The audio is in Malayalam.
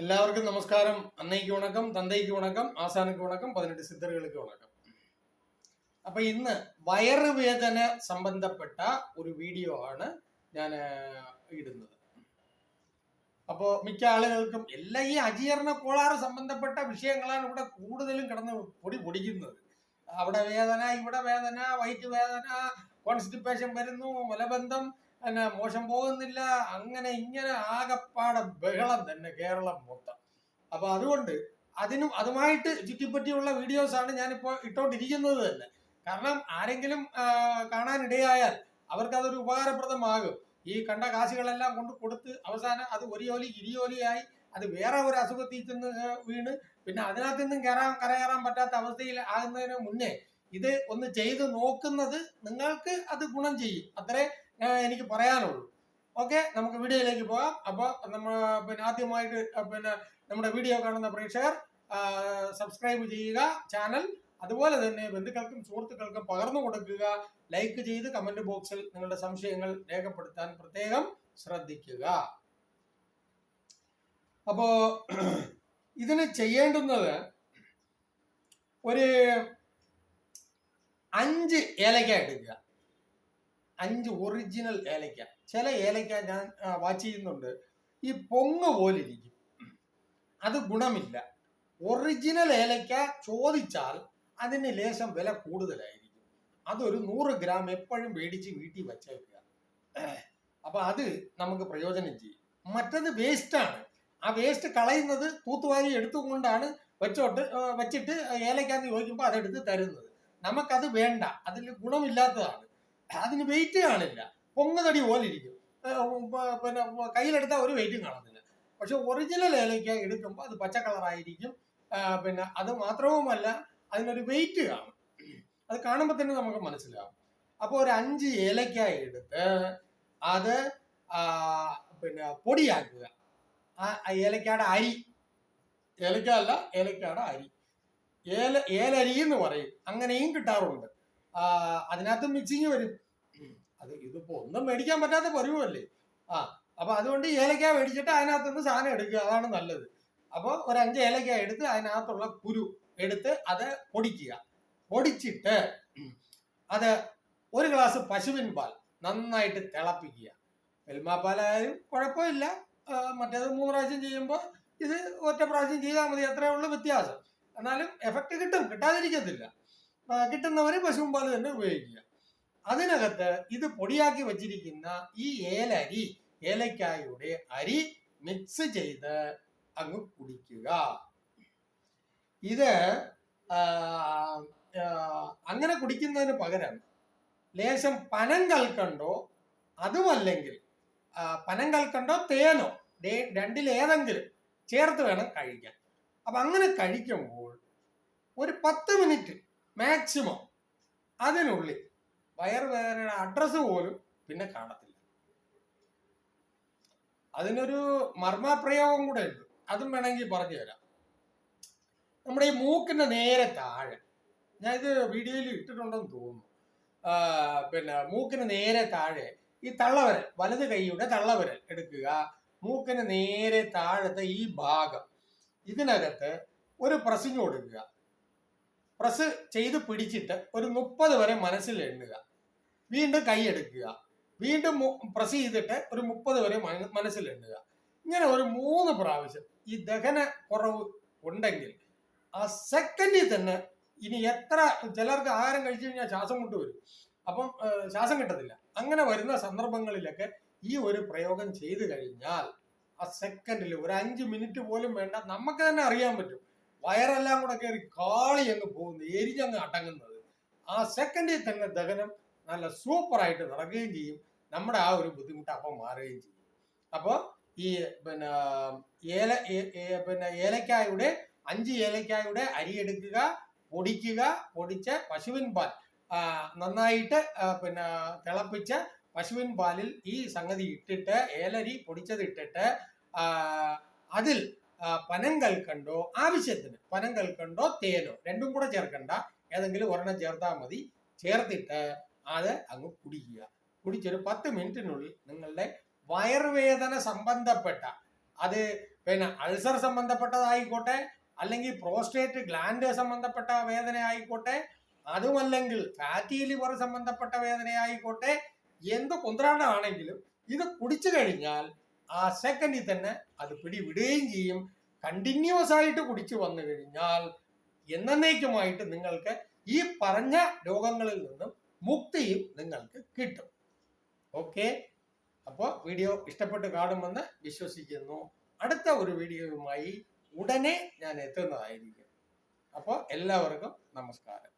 എല്ലാവർക്കും നമസ്കാരം. അന്നയ്ക്ക് வணக்கம் തന്തയ്ക്ക് வணக்கம் ആശാനക്ക് വണക്കം പതിനെട്ട് സിദ്ധറുകൾക്ക് വണക്കം. അപ്പൊ ഇന്ന് വയറുവേദന സംബന്ധപ്പെട്ട ഒരു വീഡിയോ ആണ് ഞാൻ ഇടുന്നത്. അപ്പോൾ മിക്ക ആളുകൾക്കും എല്ലാ ഈ അജീർണ കോളാറ് സംബന്ധപ്പെട്ട വിഷയങ്ങളാണ് ഇവിടെ കൂടുതലും കിടന്ന് പൊടി പൊടിക്കുന്നത്. അവിടെ വേദന ഇവിടെ വേദന വയറ്റ് വേദന കോൺസ്റ്റിപ്പേഷൻ വരുന്നു മലബന്ധം പിന്നെ മോശം പോകുന്നില്ല. അങ്ങനെ ഇങ്ങനെ ആകപ്പാടെ ബഹളം തന്നെ കേരളം മൊത്തം. അപ്പൊ അതുകൊണ്ട് അതിനും അതുമായിട്ട് ചുറ്റിപ്പറ്റിയുള്ള വീഡിയോസ് ആണ് ഞാനിപ്പോ ഇട്ടോണ്ടിരിക്കുന്നത് തന്നെ. കാരണം ആരെങ്കിലും കാണാനിടയായാൽ അവർക്കതൊരു ഉപകാരപ്രദമാകും. ഈ കണ്ട കാശുകളെല്ലാം കൊണ്ട് കൊടുത്ത് അവസാനം അത് ഒരു ജോലി ഇരുജോലിയായി അത് വേറെ ഒരു അസുഖത്തിൽ ചെന്ന് വീണ് പിന്നെ അതിനകത്ത് നിന്നും കയറാൻ കരകയറാൻ പറ്റാത്ത അവസ്ഥയിൽ ആകുന്നതിന് മുന്നേ ഇത് ഒന്ന് ചെയ്ത് നോക്കുന്നത് നിങ്ങൾക്ക് അത് ഗുണം ചെയ്യും. അത്രേ എനിക്ക് പറയാനുള്ളൂ. ഓക്കെ? നമുക്ക് വീഡിയോയിലേക്ക് പോകാം. അപ്പോൾ നമ്മൾ പിന്നെ ആദ്യമായിട്ട് പിന്നെ നമ്മുടെ വീഡിയോ കാണുന്ന പ്രേക്ഷകർ സബ്സ്ക്രൈബ് ചെയ്യുക ചാനൽ. അതുപോലെ തന്നെ ബന്ധുക്കൾക്കും സുഹൃത്തുക്കൾക്കും പകർന്നു കൊടുക്കുക. ലൈക്ക് ചെയ്ത് കമന്റ് ബോക്സിൽ നിങ്ങളുടെ സംശയങ്ങൾ രേഖപ്പെടുത്താൻ പ്രത്യേകം ശ്രദ്ധിക്കുക. അപ്പോ ഇതിന് ചെയ്യേണ്ടുന്നത് ഒരു അഞ്ച് ഏലക്ക എടുക്കുക. അഞ്ച് ഒറിജിനൽ ഏലയ്ക്ക. ചില ഏലയ്ക്ക ഞാൻ വാച്ച് ചെയ്യുന്നുണ്ട്. ഈ പൊങ്ങ് പോലിരിക്കും. അത് ഗുണമില്ല. ഒറിജിനൽ ഏലയ്ക്ക ചോദിച്ചാൽ അതിന് ലേശം വില കൂടുതലായിരിക്കും. അതൊരു നൂറ് ഗ്രാം എപ്പോഴും മേടിച്ച് വീട്ടിൽ വച്ചേക്കുക. അപ്പൊ അത് നമുക്ക് പ്രയോജനം ചെയ്യും. മറ്റത് വേസ്റ്റാണ് ആ വേസ്റ്റ് കളയുന്നത് തൂത്തുവാരി എടുത്തുകൊണ്ടാണ് വെച്ചോട്ട് വെച്ചിട്ട് ഏലയ്ക്കാന്ന് ചോദിക്കുമ്പോൾ അതെടുത്ത് തരുന്നത്. നമുക്കത് വേണ്ട. അതിൽ ഗുണമില്ലാത്തതാണ്. അതിന് വെയിറ്റ് കാണില്ല. പൊങ്ങതടി പോലെ ഇരിക്കും. പിന്നെ കയ്യിലെടുത്താൽ ഒരു വെയിറ്റും കാണത്തില്ല. പക്ഷെ ഒറിജിനൽ ഏലയ്ക്ക എടുക്കുമ്പോൾ അത് പച്ച കളറായിരിക്കും പിന്നെ അത് മാത്രവുമല്ല അതിനൊരു വെയിറ്റ് കാണും. അത് കാണുമ്പോൾ തന്നെ നമുക്ക് മനസ്സിലാവും. അപ്പോൾ ഒരു അഞ്ച് ഏലയ്ക്ക എടുത്ത് അത് പിന്നെ പൊടിയാക്കുക. ആ ഏലക്കാട് അരി. ഏലക്ക അല്ല ഏലക്കാട് അരി. ഏല ഏലരി എന്ന് പറയും. അങ്ങനെയും കിട്ടാറുണ്ട്. അതിനകത്ത് മിക്സിങ് വരും. അത് ഇതിപ്പോ ഒന്നും മേടിക്കാൻ പറ്റാത്ത പരുവല്ലേ? ആ അപ്പൊ അതുകൊണ്ട് ഏലക്ക മേടിച്ചിട്ട് അതിനകത്ത് നിന്ന് സാധനം എടുക്കുക. അതാണ് നല്ലത്. അപ്പോൾ ഒരു അഞ്ച് ഏലക്ക എടുത്ത് അതിനകത്തുള്ള കുരു എടുത്ത് അത് പൊടിക്കുക. പൊടിച്ചിട്ട് അത് ഒരു ഗ്ലാസ് പശുവിൻ പാൽ നന്നായിട്ട് തിളപ്പിക്കുക. എൽമാപ്പാലായാലും പാലായാലും കുഴപ്പമില്ല. മറ്റേത് മൂന്ന് പ്രാവശ്യം ചെയ്യുമ്പോൾ ഇത് ഒറ്റ പ്രാവശ്യം ചെയ്താൽ മതി. അത്രേ ഉള്ളൂ വ്യത്യാസം. എന്നാലും എഫക്റ്റ് കിട്ടും. കിട്ടാതിരിക്കത്തില്ല. കിട്ടുന്നവർ കിട്ടുന്നവര് പശുവും പാൽ തന്നെ ഉപയോഗിക്കുക. അതിനകത്ത് ഇത് പൊടിയാക്കി വെച്ചിരിക്കുന്ന ഈ ഏലരി ഏലക്കായുടെ അരി മിക്സ് ചെയ്ത് അങ്ങ് കുടിക്കുക. ഇത് അങ്ങനെ കുടിക്കുന്നതിന് പകരം ലേശം പനം കൽക്കണ്ടോ അതുമല്ലെങ്കിൽ പനം കൽക്കണ്ടോ തേനോ രണ്ടിലേതെങ്കിലും ചേർത്ത് വേണം കഴിക്കാൻ. അപ്പൊ അങ്ങനെ കഴിക്കുമ്പോൾ ഒരു പത്ത് മിനിറ്റ് മാക്സിമം അതിനുള്ളിൽ വയറുവേദനയുടെ അഡ്രസ്സ് പോലും പിന്നെ കാണത്തില്ല. അതിനൊരു മർമ്മപ്രയോഗം കൂടെ ഉണ്ട്. അതും വേണമെങ്കിൽ പറഞ്ഞു തരാം. നമ്മുടെ ഈ മൂക്കിന്റെ നേരെ താഴെ ഞാൻ ഇത് വീഡിയോയിൽ ഇട്ടിട്ടുണ്ടെന്ന് തോന്നുന്നു. പിന്നെ മൂക്കിന് നേരെ താഴെ ഈ തള്ളവരൽ വലത് കൈയുടെ തള്ളവരൽ എടുക്കുക. മൂക്കിന് നേരെ താഴത്തെ ഈ ഭാഗം ഇതിനകത്ത് ഒരു പ്രസിങ് കൊടുക്കുക. പ്രസ് ചെയ്ത് പിടിച്ചിട്ട് ഒരു മുപ്പത് വരെ മനസ്സിൽ എണ്ണുക. വീണ്ടും കൈ എടുക്കുക. വീണ്ടും പ്രസ് ചെയ്തിട്ട് ഒരു മുപ്പത് വരെ മനസ്സിൽ എണ്ണുക. ഇങ്ങനെ ഒരു മൂന്ന് പ്രാവശ്യം ഈ ദഹന കുറവ് ഉണ്ടെങ്കിൽ ആ സെക്കൻഡിൽ തന്നെ ഇനി എത്ര ചിലർക്ക് ആഹാരം കഴിച്ചു കഴിഞ്ഞാൽ ശ്വാസം മുട്ട് വരും. അപ്പം ശ്വാസം കിട്ടത്തില്ല. അങ്ങനെ വരുന്ന സന്ദർഭങ്ങളിലൊക്കെ ഈ ഒരു പ്രയോഗം ചെയ്തു കഴിഞ്ഞാൽ ആ സെക്കൻഡിൽ ഒരു അഞ്ച് മിനിറ്റ് പോലും വേണ്ട. നമുക്ക് തന്നെ അറിയാൻ പറ്റും. വയറെല്ലാം കൂടെ കയറി കാളി അങ്ങ് പോകുന്നു എരിഞ്ഞങ്ങ് അടങ്ങുന്നത്. ആ സെക്കൻഡിൽ തന്നെ ദഹനം നല്ല സൂപ്പറായിട്ട് നടക്കുകയും ചെയ്യും. നമ്മുടെ ആ ഒരു ബുദ്ധിമുട്ട് അപ്പം മാറുകയും ചെയ്യും. അപ്പോൾ ഈ പിന്നെ ഏല പിന്നെ ഏലക്കായുടെ അഞ്ച് ഏലക്കായുടെ അരി എടുക്കുക പൊടിക്കുക പൊടിച്ച് പശുവിൻ പാൽ നന്നായിട്ട് പിന്നെ തിളപ്പിച്ച് പശുവിൻ പാലിൽ ഈ സംഗതി ഇട്ടിട്ട് ഏലരി പൊടിച്ചത് ഇട്ടിട്ട് അതിൽ ആ, കണ്ടോ ആവശ്യത്തിന്? പനം കൽക്കണ്ടോ തേനോ? രണ്ടും കൂടെ ചേർക്കണ്ട. ഏതെങ്കിലും ഒരെണ്ണം ചേർത്താൽ മതി. ചേർത്തിട്ട് അത് അങ്ങ് കുടിക്കുക. കുടിച്ചൊരു പത്ത് മിനിറ്റിനുള്ളിൽ നിങ്ങളുടെ വയറുവേദന സംബന്ധപ്പെട്ട അത് പിന്നെ അൾസർ സംബന്ധപ്പെട്ടതായിക്കോട്ടെ അല്ലെങ്കിൽ പ്രോസ്റ്റേറ്റ് ഗ്ലാൻഡ് സംബന്ധപ്പെട്ട വേദന ആയിക്കോട്ടെ അതുമല്ലെങ്കിൽ ഫാറ്റി ലിവർ സംബന്ധപ്പെട്ട വേദന ആയിക്കോട്ടെ എന്ത് കുന്ത്രാണ്ടാണെങ്കിലും ഇത് കുടിച്ചു കഴിഞ്ഞാൽ ആ സെക്കൻഡിൽ തന്നെ അത് പിടിവിടുകയും ചെയ്യും. കണ്ടിന്യൂസ് ആയിട്ട് കുടിച്ചു വന്നു കഴിഞ്ഞാൽ എന്നേക്കുമായിട്ട് നിങ്ങൾക്ക് ഈ പറഞ്ഞ രോഗങ്ങളിൽ നിന്നും മുക്തിയും നിങ്ങൾക്ക് കിട്ടും. ഓക്കെ അപ്പോൾ വീഡിയോ ഇഷ്ടപ്പെട്ട് കാണുമെന്ന് വിശ്വസിക്കുന്നു. അടുത്ത ഒരു വീഡിയോയുമായി ഉടനെ ഞാൻ എത്തുന്നതായിരിക്കും. അപ്പോൾ എല്ലാവർക്കും നമസ്കാരം.